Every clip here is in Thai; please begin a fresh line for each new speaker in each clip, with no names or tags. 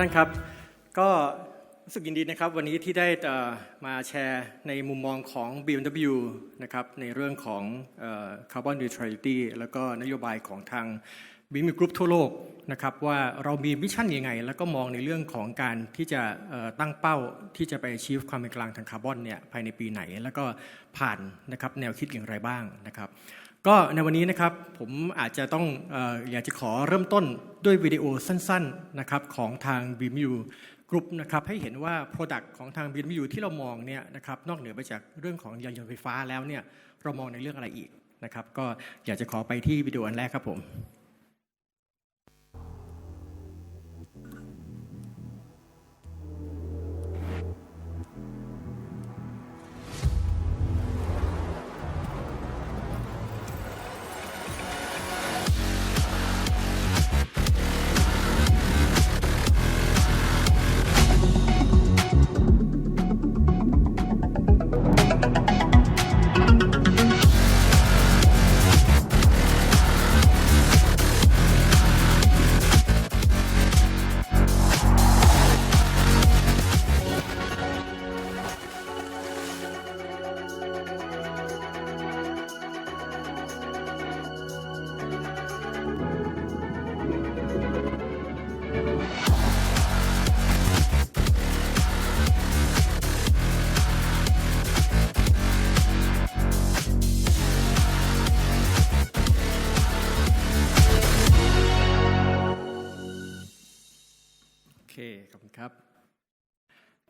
ท่านครับก็รู้สึกยินดีนะครับวันนี้ที่ได้มาแชร์ในมุมมองของ BMW นะครับในเรื่องของคาร์บอนนิวทรัลิตี้แล้วก็นโยบายของทาง BMW Group ทั่วโลกนะครับว่าเรามีมิชชั่นยังไง แล้วก็มองในเรื่องของการที่จะตั้งเป้าที่จะไปชีฟความเป็นกลางทางคาร์บอนเนี่ยภายในปีไหน แล้วก็ผ่านนะครับแนวคิดอย่างไรบ้างนะครับ ก็ในวันนี้นะครับผมอาจจะต้องออยากจะขอเริ่มต้นด้วยวิดีโอสั้นๆนะครับของทาง BMU Group นะครับให้เห็นว่า Product ของทาง BMU ที่เรามองเนี่ยนะครับนอกเหนือไปจากเรื่องของยานยนต์ไฟฟ้าแล้วเนี่ยเรามองในเรื่องอะไรอีกนะครับก็อยากจะขอไปที่วิดีโออันแรกครับผม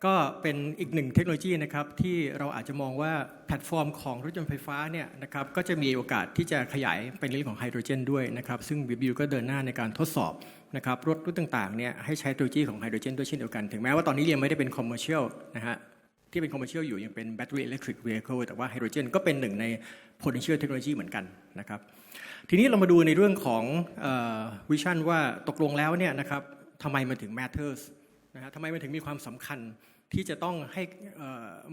ก็เป็นอีกหนึ่งเทคโนโลยีนะครับที่เราอาจจะมองว่าแพลตฟอร์มของรถยนต์ไฟฟ้าเนี่ยนะครับก็จะมีโอกาสที่จะขยายเป็นเรื่องของไฮโดรเจนด้วยนะครับซึ่ง b ิวก็เดินหน้าในการทดสอบนะครับรถรุ่นต่างๆเนี่ยให้ใช้เทคโนโลยีของไฮโดรเจนด้วยเช่นเดียวกัน ถึงแม้ว่าตอนนี้ยังไม่ได้เป็นคอมเมอร์เชียลนะฮะที่เป็นคอมเมอร์เชียลอยู่ยังเป็นแบตเตอรี่อิเล็กทริกเวเคิลแต่ว่าไฮโดรเจนก็เป็นหนึ่งใน potential technology เหมือนกันนะครับทีนี้เรามาดูในเรื่องของวิชั่นว่าตกลงแล้วเนี่ยนะครับทำไมมันถึง matters นะฮะทำไมมันถึงมีความสำคัญ ที่จะต้องให้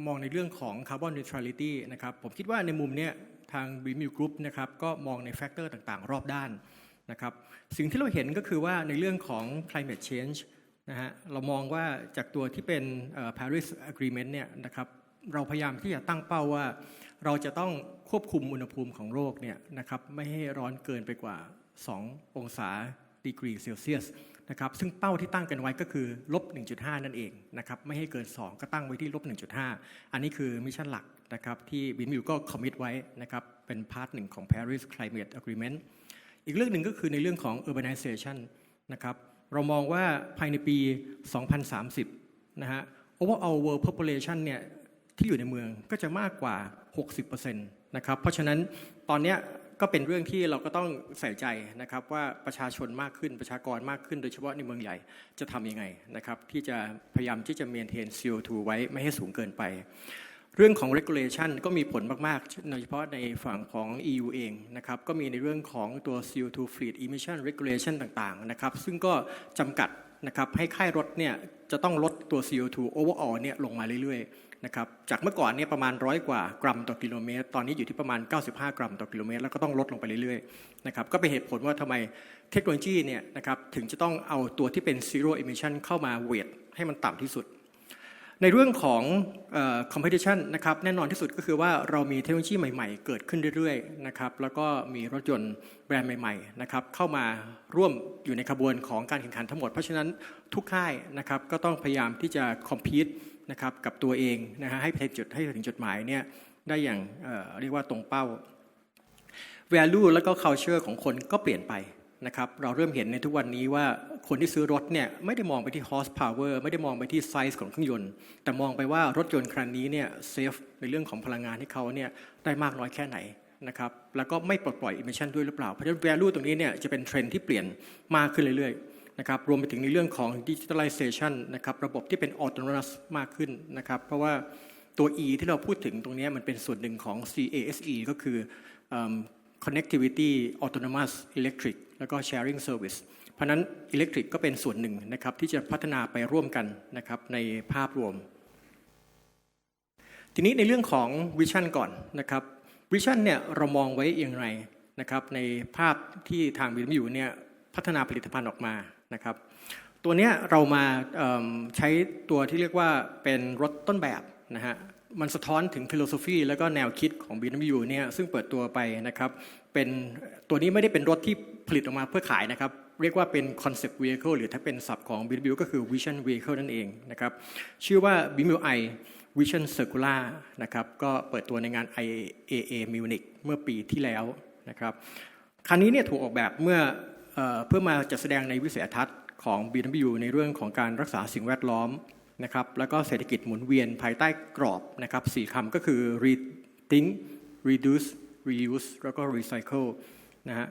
มองในเรื่องของ carbon neutrality นะครับผมคิดว่าในมุมเนี้ยทาง b m u Group นะครับก็มองในแฟกเตอร์ต่างๆ รอบด้านนะครับสิ่งที่เราเห็นก็คือว่าในเรื่องของ climate change นะฮะเรามองว่าจากตัวที่เป็น Paris Agreement เนี่ยนะครับเราพยายามที่จะตั้งเป้าว่า เราจะต้องควบคุมอุณหภูมิของโลกเนี่ยนะครับไม่ให้ร้อนเกินไปกว่า 2 องศาดีกรีเซลเซียส นะครับซึ่งเป้าที่ตั้งกันไว้ก็คือลบ 1.5 นั่นเองนะครับไม่ให้เกิน 2 ก็ตั้งไว้ที่ลบ 1.5 อันนี้คือมิชชั่นหลักนะครับที่บินมิวก็คอมมิตไว้นะครับเป็นพาร์ทหนึ่งของ Paris Climate Agreement อีกเรื่องหนึ่งก็คือในเรื่องของ urbanization นะครับเรามองว่าภายในปี 2030 นะฮะ overall world population เนี่ยที่อยู่ในเมืองก็จะมากกว่า 60%นะครับเพราะฉะนั้นตอนเนี้ย ก็เป็นเรื่องที่เราก็ต้องใส่ใจนะครับว่าประชาชนมากขึ้นประชากรมากขึ้น โดยเฉพาะในเมืองใหญ่จะทำยังไงนะครับที่จะพยายามที่จะ maintain CO2 ไว้ไม่ให้สูงเกินไป เรื่องของ regulation ก็มีผลมากๆโดยเฉพาะในฝั่งของ EU เองนะครับก็มีในเรื่องของตัว CO2 fleet emission regulation ต่างๆนะครับซึ่งก็จำกัดนะครับให้ค่ายรถเนี่ยจะต้องลดตัว CO2 overall เนี่ยลงมาเรื่อยๆ นะครับจากเมื่อก่อนเนี่ยประมาณร้อยกว่ากรัมต่อกิโลเมตร ตอนนี้อยู่ที่ประมาณ 95 กรัมต่อกิโลเมตร แล้วก็ต้องลดลงไปเรื่อยๆนะครับก็เป็นเหตุผลว่าทำไมเทคโนโลยีเนี่ยนะครับถึงจะต้องเอาตัวที่เป็น zero emission เข้ามาเวทให้มันต่ำที่สุด ในเรื่องของ competition นะครับแน่นอนที่สุดก็คือว่าเรามีเทคโนโลยีใหม่ๆ เกิดขึ้นเรื่อยๆนะครับแล้วก็มีรถยนต์แบรนด์ใหม่ๆนะครับเข้ามาร่วมอยู่ในขบวนของการแข่งขันทั้งหมด เพราะฉะนั้นทุกค่ายนะครับก็ต้องพยายามที่จะ compete นะครับกับตัวเองนะฮะให้ไปจุดให้ถึงจุดหมายเนี่ยได้อย่างเเรียกว่าตรงเป้า value แล้วก็ culture ของคนก็เปลี่ยนไปนะครับเราเริ่มเห็นในทุกวันนี้ว่าคนที่ซื้อรถเนี่ยไม่ได้มองไปที่ horsepower ไม่ได้มองไปที่ size ของเครื่องยนต์ แต่มองไปว่ารถยนต์คันนี้เนี่ย safe ในเรื่องของพลังงานให้เขาเนี่ยได้มากน้อยแค่ไหนนะครับแล้วก็ไม่ปลดปล่อย emission ด้วยหรือเปล่า เพราะฉะนั้น value ตรงนี้เนี่ยจะเป็นเทรนด์ที่เปลี่ยนมากขึ้นเรื่อยๆ นะครับรวมไปถึงในเรื่องของ digitalization นะครับระบบที่เป็น autonomous มากขึ้นนะครับเพราะว่าตัว E ที่เราพูดถึงตรงนี้มันเป็นส่วนหนึ่งของ CASE ก็คือ connectivity autonomous electric แล้วก็ sharing service เพราะฉะนั้น electric ก็เป็นส่วนหนึ่งนะครับที่จะพัฒนาไปร่วมกันนะครับในภาพรวม ทีนี้ในเรื่องของวิชั่นก่อนนะครับวิชั่นเนี่ยเรามองไว้อย่างไรนะครับในภาพที่ทางบิลมิวเนี่ยพัฒนาผลิตภัณฑ์ออกมา นะครับ ตัวเนี้ยเรามาใช้ตัวที่เรียกว่าเป็นรถต้นแบบนะฮะมันสะท้อนถึงฟิโลโซฟีแล้วก็แนวคิดของ BMW เนี่ยซึ่งเปิดตัวไปนะครับเป็นตัวนี้ไม่ได้เป็นรถที่ผลิตออกมาเพื่อขายนะครับ เรียกว่าเป็น concept vehicle หรือถ้าเป็นศัพท์ของ BMW ก็คือ vision vehicle นั่นเองนะครับชื่อว่า BMW i Vision Circular นะครับก็เปิดตัวในงาน IAA Munich เมื่อปีที่แล้วนะครับคันนี้เนี่ยถูกออกแบบเมื่อ เพื่อมาจัดแสดงในวิสัยทัศน์ของ BW ในเรื่องของการรักษาสิ่งแวดล้อมนะครับแล้วก็เศรษฐกิจหมุนเวียนภายใต้กรอบนะครับสี่คำก็คือ rethink reduce reuse แล้วก็ recycle นะฮะ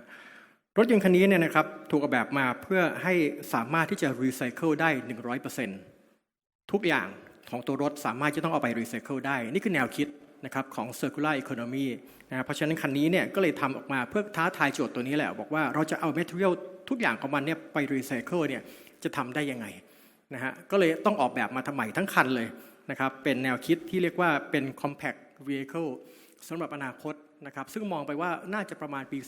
รถยนต์คันนี้เนี่ยนะครับถูกออกแบบมาเพื่อให้สามารถที่จะ recycle ได้ 100%ทุกอย่างของตัวรถสามารถจะต้องเอาไป recycle ได้ นี่คือแนวคิด นะครับของ circular economy นะเพราะฉะนั้นคันนี้เนี่ยก็เลยทำออกมาเพื่อท้าทายโจทย์ตัวนี้แหละ บอกว่าเราจะเอา material ทุกอย่างของมันเนี่ยไป recycle เนี่ยจะทำได้ยังไงนะฮะก็เลยต้องออกแบบมาทำใหม่ทั้งคันเลยนะครับเป็นแนวคิดที่เรียกว่าเป็น compact vehicle สำหรับอนาคตนะครับซึ่งมองไปว่าน่าจะประมาณปี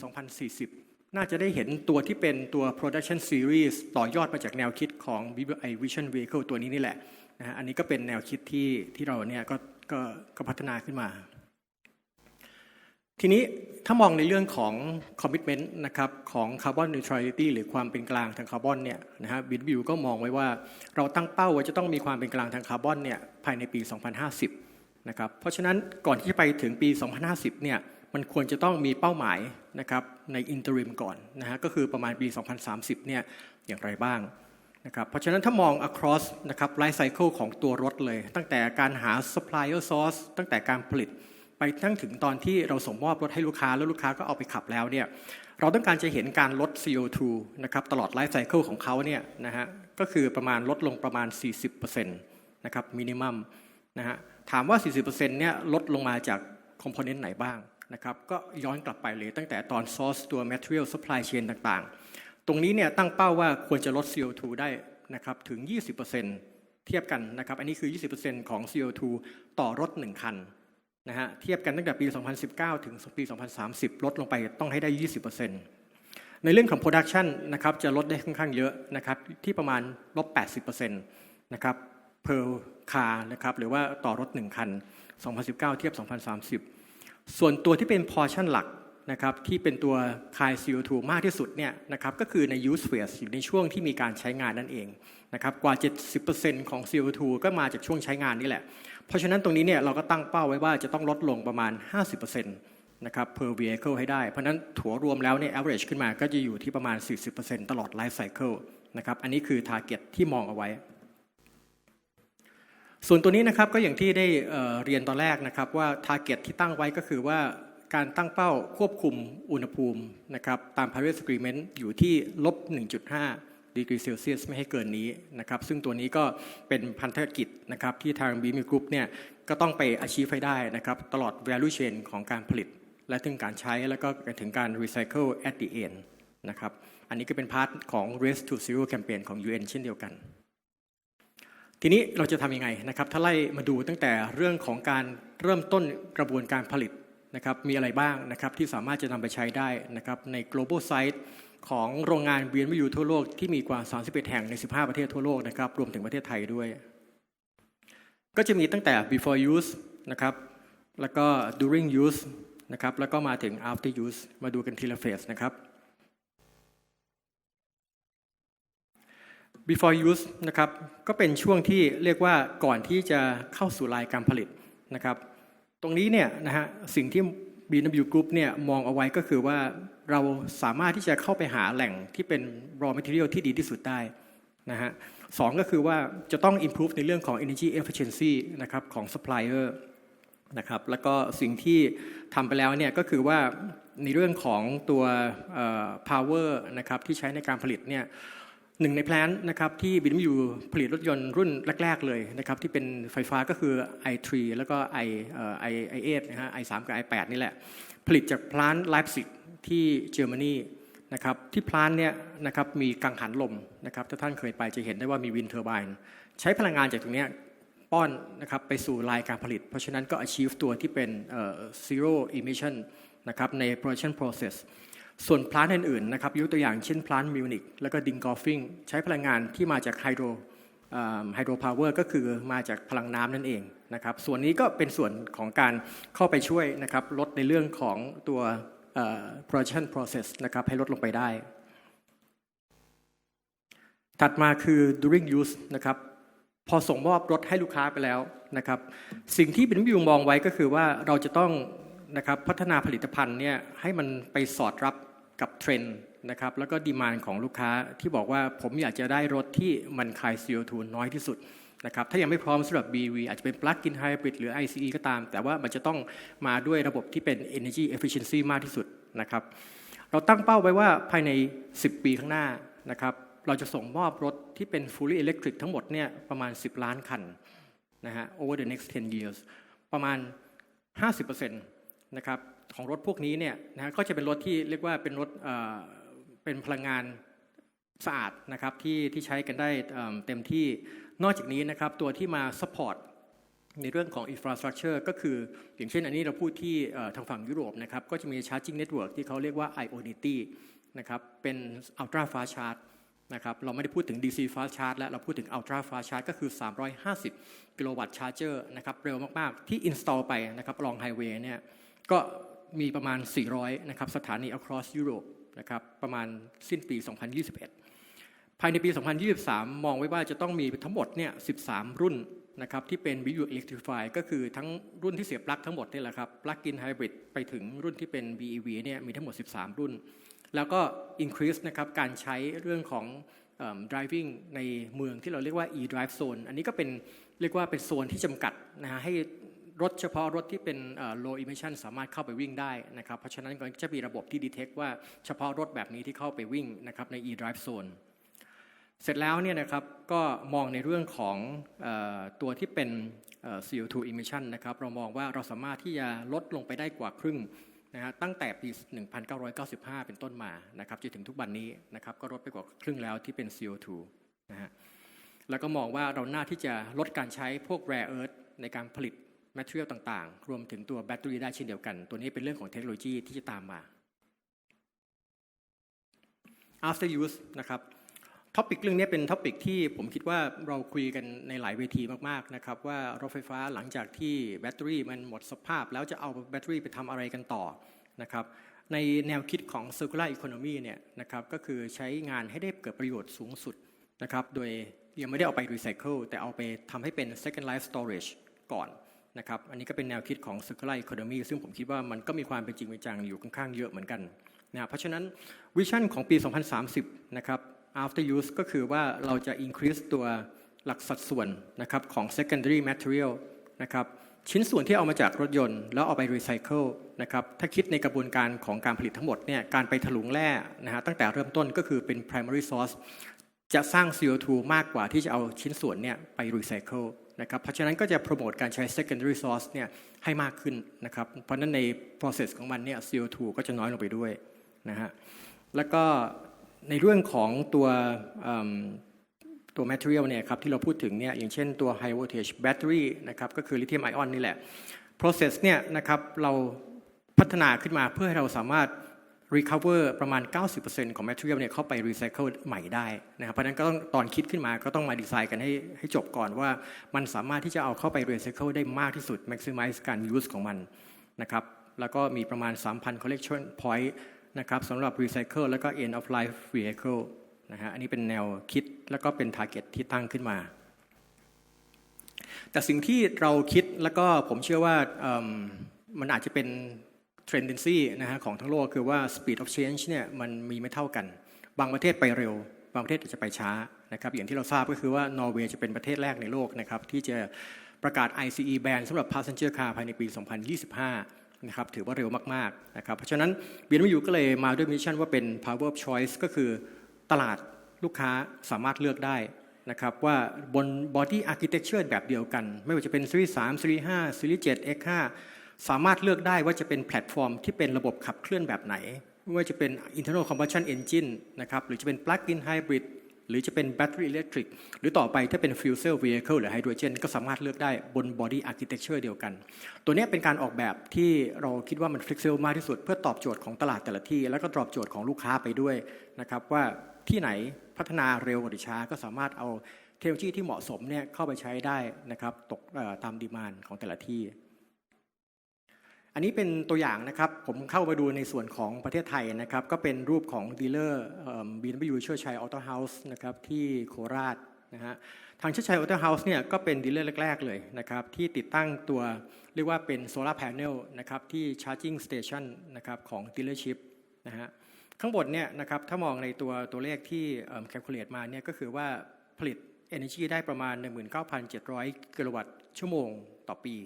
2040 น่าจะได้เห็นตัวที่เป็นตัว production series ต่อยอดมาจากแนวคิดของ BBI Vision Vehicle ตัวนี้นี่แหละนะฮะอันนี้ก็เป็นแนวคิดที่ที่เราเนี่ยก็ ก็ก็พัฒนาขึ้นมา ทีนี้ถ้ามองในเรื่องของ commitment นะครับของ carbon neutrality หรือความเป็นกลางทางคาร์บอนเนี่ยนะฮะบิดวิวก็มองไว้ว่าเราตั้งเป้าว่าจะต้องมีความเป็นกลางทางคาร์บอนเนี่ยภายในปี 2050 นะครับ เพราะฉะนั้นก่อนที่จะไปถึงปี 2050 เนี่ยมันควรจะต้องมีเป้าหมายนะครับในอินเตอริมก่อนนะฮะก็คือประมาณปี 2030 เนี่ยอย่างไรบ้าง นะครับเพราะฉะนั้นถ้ามอง across นะครับ life cycle ของตัวรถเลย ตั้งแต่การหา supplier source ตั้งแต่การผลิต ไปตั้งถึงตอนที่เราส่งมอบรถให้ลูกค้าแล้วลูกค้าก็เอาไปขับแล้วเนี่ยเราต้องการจะเห็นการลด CO2 นะครับตลอดไลฟ์ไซเคิลของเขาเนี่ยนะฮะก็คือประมาณลดลงประมาณ 40%นะครับมินิมัมนะฮะถามว่า 40%เนี่ยลดลงมาจากคอมโพเนนต์ไหนบ้างนะครับก็ย้อนกลับไปเลยตั้งแต่ตอน source ตัว material supply chain ต่างๆ ตรงนี้เนี่ยตั้งเป้าว่าควรจะลด CO2 ได้นะครับถึง 20%เทียบกันนะครับ อันนี้คือ 20%ของ CO2 ต่อรถ 1 คันนะฮะเทียบกันตั้งแต่ปี 2019 ถึงปี 2030 ลดลงไปต้องให้ได้ 20%ในเรื่องของ production นะครับจะลดได้ค่อนข้างเยอะนะครับที่ประมาณลบ 80%นะครับ per car นะครับหรือว่าต่อรถ 1 คัน 2019 เทียบ 2030 ส่วนตัวที่เป็น portion หลัก นะครับที่เป็นตัวคาย CO2 มากที่สุดเนี่ยนะครับก็คือใน use phase อยู่ในช่วงที่มีการใช้งานนั่นเองนะครับกว่า 70%ของ CO2 ก็มาจากช่วงใช้งานนี่แหละ เพราะฉะนั้นตรงนี้เนี่ยเราก็ตั้งเป้าไว้ว่าจะต้องลดลงประมาณ 50%นะครับ per vehicle ให้ได้ เพราะฉะนั้นถัวรวมแล้วเนี่ย average ขึ้นมาก็จะอยู่ที่ประมาณ 40%ตลอด life cycle นะครับอันนี้คือ target ที่มองเอาไว้ ส่วนตัวนี้นะครับก็อย่างที่ได้เเรียนตอนแรกนะครับว่า target ที่ตั้งไว้ก็คือว่า การตั้งเป้าควบคุมอุณหภูมินะครับตาม Paris Agreement อยู่ที่ลบ 1.5 ดีกรีเซลเซียสไม่ให้เกินนี้นะครับซึ่งตัวนี้ก็เป็นพันธกิจนะครับที่ทาง b ีมีกรุ๊ปเนี่ยก็ต้องไป achieve ให้ได้นะครับตลอด value chain ของการผลิต และถึงการใช้แล้วก็ถึงการ recycle at the end นะครับอันนี้ก็เป็นพาร์ทของ race to zero campaign ของ UN เช่นเดียวกันทีนี้เราจะทำยังไงนะครับถ้าไล่มาดูตั้งแต่เรื่องของการเริ่มต้นกระบวนการผลิต นะครับมีอะไรบ้างนะครับที่สามารถจะนำไปใช้ได้นะครับใน global site ของโรงงาน BMW ทั่วโลกที่มีกว่า 31 แห่งใน 15 ประเทศทั่วโลกนะครับรวมถึงประเทศไทยด้วย ก็จะมีตั้งแต่ before use นะครับแล้วก็ during use นะครับแล้วก็มาถึง after use มาดูกันทีละเฟสนะครับ before use นะครับก็เป็นช่วงที่เรียกว่าก่อนที่จะเข้าสู่ลายการผลิตนะครับ ตรงนี้เนี่ยนะฮะสิ่งที่ BW Group เนี่ยมองเอาไว้ก็คือว่าเราสามารถที่จะเข้าไปหาแหล่งที่เป็น raw material ที่ดีที่สุดได้นะฮะสองก็คือว่าจะต้อง improve ในเรื่องของ energy efficiency นะครับของ supplier นะครับแล้วก็สิ่งที่ทำไปแล้วเนี่ยก็คือว่าในเรื่องของตัว power นะครับที่ใช้ในการผลิตเนี่ย หนึ่งในแพลนนะครับที่บินอยู่ผลิตรถยนต์รุ่นแรก ๆ เลยนะครับที่เป็นไฟฟ้าก็คือ i3 แล้วก็ i i i8 นะฮะ i3 กับ i8 นี่แหละ ผลิตจากพลานไลฟ์ซิกที่เยอรมนีนะครับที่พลานเนี่ยนะครับมีกังหันลมนะครับถ้าท่านเคยไปจะเห็นได้ว่ามีวินเทอร์ไบน์ใช้พลังงานจากตรงเนี้ยป้อนนะครับไปสู่ลายการผลิต เพราะฉะนั้นก็ achieve ตัวที่เป็น zero emission นะครับใน production process ส่วนพลานอื่นๆนะครับยกตัวอย่างเช่นพลานมิวนิกแล้วก็ดิงกอฟฟิงใช้พลังงานที่มาจากไฮโดรไฮโดรพาวเวอร์ก็คือมาจากพลังน้ำนั่นเองนะครับส่วนนี้ก็เป็นส่วนของการเข้าไปช่วยนะครับลดในเรื่องของตัว production process นะครับให้ลดลงไปได้ ถัดมาคือ during use นะครับพอส่งมอบรถให้ลูกค้าไปแล้วนะครับสิ่งที่เป็นวิวมองไว้ก็คือว่าเราจะต้องนะครับพัฒนาผลิตภัณฑ์เนี่ยให้มันไปสอดรับ กับเทรนด์นะครับแล้วก็ดีมานของลูกค้าที่บอกว่าผมอยากจะได้รถที่มันคาย CO2 น้อยที่สุดนะครับถ้ายังไม่พร้อมสำหรับ BV อาจจะเป็น Plug-in Hybrid หรือ ICE ก็ตาม แต่ว่ามันจะต้องมาด้วยระบบที่เป็น Energy Efficiency มากที่สุดนะครับเราตั้งเป้าไว้ว่าภายใน 10 ปีข้างหน้านะครับเราจะส่งมอบรถที่เป็น fully electric ทั้งหมดเนี่ยประมาณ 10 ล้านคันนะฮะ over the next 10 years ประมาณ 50%นะครับ ของรถพวกนี้เนี่ยนะก็จะเป็นรถที่เรียกว่าเป็นรถเป็นพลังงานสะอาดนะครับที่ที่ใช้กันได้เต็มที่นอกจากนี้นะครับตัวที่มา support ในเรื่องของ infrastructure ก็คือ อย่างเช่นอันนี้เราพูดที่ทางฝั่งยุโรปนะครับก็จะมี charging network ที่เขาเรียกว่า Ionity นะครับเป็น ultra fast charge นะครับเราไม่ได้พูดถึง DC fast charge แล้วเราพูดถึง ultra fast charge ก็คือ 350 กิโลวัตต์ชาร์เจอร์นะครับเร็วมาก ๆ ที่ install ไปนะครับลองไฮเวย์เนี่ยก็ มีประมาณ 400 นะครับสถานี across Europe นะครับประมาณสิ้นปี 2021 ภายในปี 2023 มองไว้ว่าจะต้องมีทั้งหมดเนี่ย 13 รุ่นนะครับที่เป็น BU Electrify ก็คือทั้งรุ่นที่เสียบปลั๊กทั้งหมดนี่แหละครับ Plug-in Hybrid ไปถึงรุ่นที่เป็น BEV เนี่ยมีทั้งหมด 13 รุ่น แล้วก็ increase นะครับการใช้เรื่องของเอิ่ม driving ในเมืองที่เราเรียกว่า e-drive zone อันนี้ก็เป็นเรียกว่าเป็นโซนที่จำกัดนะฮะให้ รถเฉพาะรถที่เป็น low emission สามารถเข้าไปวิ่งได้นะครับ เพราะฉะนั้นก็จะมีระบบที่ detect ว่าเฉพาะรถแบบนี้ที่เข้าไปวิ่งนะครับใน e-drive zone เสร็จแล้วเนี่ยนะครับก็มองในเรื่องของอตัวที่เป็น CO2 emission นะครับเรามองว่าเราสามารถที่จะลดลงไปได้กว่าครึ่งนะฮะตั้งแต่ปี 1995 เป็นต้นมานะครับจนถึงทุกวันนี้นะครับก็ลดไปกว่าครึ่งแล้วที่เป็น CO2 นะฮะแล้วก็มองว่าเราหน่าที่จะลดการใช้พวก rare earth ในการผลิต material ต่างๆ รวมถึงตัวแบตเตอรี่ได้เช่นเดียวกัน ตัวนี้เป็นเรื่องของเทคโนโลยีที่จะตามมา after use นะครับท็อปิกเรื่องนี้เป็นท็อปิกที่ผมคิดว่าเราคุยกันในหลายเวทีมากๆนะครับว่ารถไฟฟ้าหลังจากที่แบตเตอรี่มันหมดสภาพ แล้วจะเอาแบตเตอรี่ไปทำอะไรกันต่อนะครับในแนวคิดของ circular economy เนี่ยนะครับก็คือใช้งานให้ได้เกิดประโยชน์สูงสุดนะครับโดยยังไม่ได้เอาไปรีไซเคิลแต่เอาไปทำให้เป็น second life storage ก่อน นะครับอันนี้ก็เป็นแนวคิดของ circular economy ซึ่งผมคิดว่ามันก็มีความเป็นจริงเป็นจังอยู่ค่อนข้างเยอะเหมือนกันนะเพราะฉะนั้นวิชั่นของปี 2030 นะครับ after use ก็คือว่าเราจะ increase ตัวหลักสัดส่วนนะครับของ secondary material นะครับชิ้นส่วนที่เอามาจากรถยนต์แล้วเอาไปรีไซเคิลนะครับถ้าคิดในกระบวนการของการผลิตทั้งหมดเนี่ยการไปถลุงแร่นะฮะตั้งแต่เริ่มต้นก็คือเป็น primary source จะสร้าง CO2 มากกว่าที่จะเอาชิ้นส่วนเนี่ยไปรีไซเคิล นะครับเพราะฉะนั้นก็จะโปรโมทการใช้ secondary source เนี่ยให้มากขึ้นนะครับเพราะนั้นใน process ของมันเนี่ย CO2 ก็จะน้อยลงไปด้วยนะฮะแล้วก็ในเรื่องของตัวตัว material เนี่ยครับที่เราพูดถึงเนี่ยอย่างเช่นตัว high voltage battery นะครับก็คือ lithium ion นี่แหละ process เนี่ยนะครับเราพัฒนาขึ้นมาเพื่อให้เราสามารถ recover ประมาณ 90%ของ material เนี่ยเข้าไป recycle ใหม่ได้นะครับเพราะฉะนั้นก็ต้องตอนคิดขึ้นมาก็ต้องมาดีไซน์กันให้ให้จบก่อนว่ามันสามารถที่จะเอาเข้าไป recycle ได้มากที่สุด maximize การ use ของมันนะครับแล้วก็มีประมาณ 3,000 collection point นะครับสำหรับ recycle แล้วก็ end of life vehicle นะฮะอันนี้เป็นแนวคิดแล้วก็เป็น target ที่ตั้งขึ้นมา แต่สิ่งที่เราคิดแล้วก็ผมเชื่อว่ามันอาจจะเป็น tendency นะฮะของทั้งโลกคือว่า speed of change เนี่ยมันมีไม่เท่ากัน บางประเทศไปเร็ว บางประเทศอาจจะไปช้านะครับอย่างที่เราทราบก็คือว่านอร์เวย์จะเป็นประเทศแรกในโลกนะครับที่จะประกาศ ICE ban สำหรับ passenger car ภายในปี 2025 นะครับถือว่าเร็วมากๆนะครับเพราะฉะนั้น BMW ก็เลยมาด้วยมิชชั่นว่าเป็น power of choice ก็คือตลาดลูกค้าสามารถเลือกได้นะครับว่าบน body architecture แบบเดียวกัน ไม่ว่าจะเป็น Series 3 Series 5 Series 7 X5 สามารถเลือกได้ว่าจะเป็นแพลตฟอร์มที่เป็นระบบขับเคลื่อนแบบไหน ไม่ว่าจะเป็น internal combustion engine นะครับ หรือจะเป็น plug-in hybrid หรือจะเป็นแบตเตอรี่อิเล็กทริกหรือต่อไปถ้าเป็น fuel cell vehicle หรือไฮโดรเจนก็สามารถเลือกได้บน body architecture เดียวกัน ตัวนี้เป็นการออกแบบที่เราคิดว่ามัน flexible มากที่สุด เพื่อตอบโจทย์ของตลาดแต่ละที่ แล้วก็ตอบโจทย์ของลูกค้าไปด้วยนะครับว่าที่ไหนพัฒนาเร็วหรือช้าก็สามารถเอาเทคโนโลยีที่เหมาะสมเนี่ยเข้าไปใช้ได้นะครับตกตามดีมานของแต่ละที่ อันนี้เป็นตัวอย่างนะครับผมเข้ามาดูในส่วนของประเทศไทยนะครับ ก็เป็นรูปของดีลเลอร์บีนบียูเชิดชัยออโต้เฮาส์นะครับที่โคราชนะฮะทางเชิดชัยออโต้เฮาส์เนี่ยก็เป็นดีลเลอร์แรก ๆ เลยนะครับ ที่ติดตั้งตัวเรียกว่าเป็นโซลาร์แผงนะครับที่ชาร์จิ่งสเตชันนะครับของดีลเลอร์ชิพนะฮะข้างบนเนี่ยนะครับถ้ามองในตัวตัวเลขที่แคลคูลเลตมาเนี่ยก็คือว่าผลิต Energy ได้ประมาณ 19,700 กิโลวัตต์ชั่วโมงต่อปี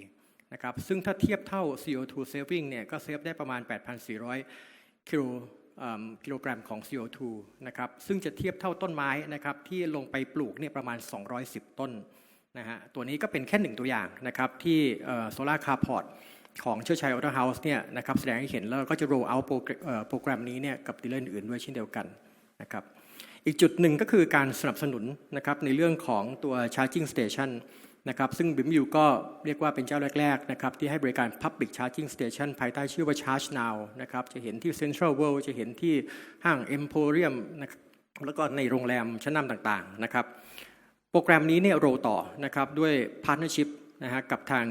นะครับซึ่งถ้าเทียบเท่า CO2 saving เนี่ยก็เซฟได้ประมาณ 8,400 กิโลกิโลกรัมของ CO2 นะครับซึ่งจะเทียบเท่าต้นไม้นะครับที่ลงไปปลูกเนี่ยประมาณ 210 ต้นนะฮะตัวนี้ก็เป็นแค่หนึ่งตัวอย่างนะครับที่โซลาร์คาร์พอร์ตของเชื่อชัยออโตเฮาส์เนี่ยนะครับแสดงให้เห็นแล้วก็จะ roll out โปรแกรมเอ่อโปรแกรมนี้เนี่ยกับดีลเลอร์อื่นด้วยเช่นเดียวกันนะครับอีกจุดหนึ่งก็คือการสนับสนุนนะครับในเรื่องของตัว charging station นะครับซึ่งบิมยูก็เรียกว่าเป็นเจ้าแรก ๆ นะครับ ที่ให้บริการ Public Charging Station ภายใต้ชื่อว่า Charge Now นะครับจะเห็นที่ Central World จะเห็นที่ห้าง Emporium นะครับแล้วก็ในโรงแรมชั้นนำต่างๆนะครับโปรแกรมนี้เนี่ยโรต่อนะครับด้วย Partnership นะฮะกับทาง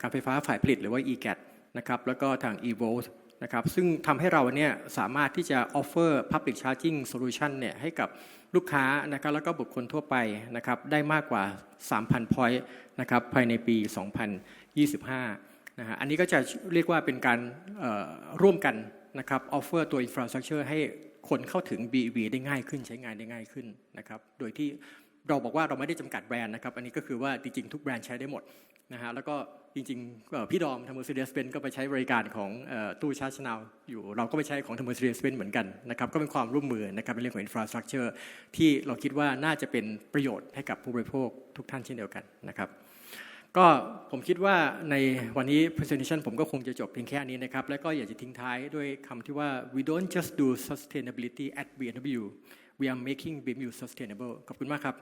การไฟฟ้าฝ่ายผลิตหรือว่า EGAT นะครับแล้วก็ทาง eVolt นะครับซึ่งทำให้เราเนี่ยสามารถที่จะ offer public charging solution เนี่ยให้กับ ลูกค้านะครับแล้วก็บุคคลทั่วไปนะครับได้มากกว่า 3,000 point นะครับภายในปี 2025นะฮะอันนี้ก็จะเรียกว่าเป็นการร่วมกันนะครับออฟเฟอร์ตัว infrastructure ให้คนเข้าถึง BEV ได้ง่ายขึ้นใช้งานได้ง่ายขึ้นนะครับโดยที่ เราบอกว่าเราไม่ได้จำกัดแบรนด์นะครับ อันนี้ก็คือว่าจริงๆ ทุกแบรนด์ใช้ได้หมดนะฮะแล้วก็จริงๆพี่ดอมทาง Mercedes-Benz ก็ไปใช้บริการของตู้ชาร์จนาวอยู่ เราก็ไปใช้ของทาง Mercedes-Benz เหมือนกันนะครับก็เป็นความร่วมมือนะครับในเรื่องของ infrastructure ที่เราคิดว่าน่าจะเป็นประโยชน์ให้กับผู้บริโภคทุกท่านเช่นเดียวกันนะครับก็ผมคิดว่าในวันนี้ presentation ผมก็คงจะจบเพียงแค่นี้นะครับ แล้วก็อยากจะทิ้งท้ายด้วยคำที่ว่า we don't just do sustainability at BMW we are making BMW sustainable ขอบคุณมากครับ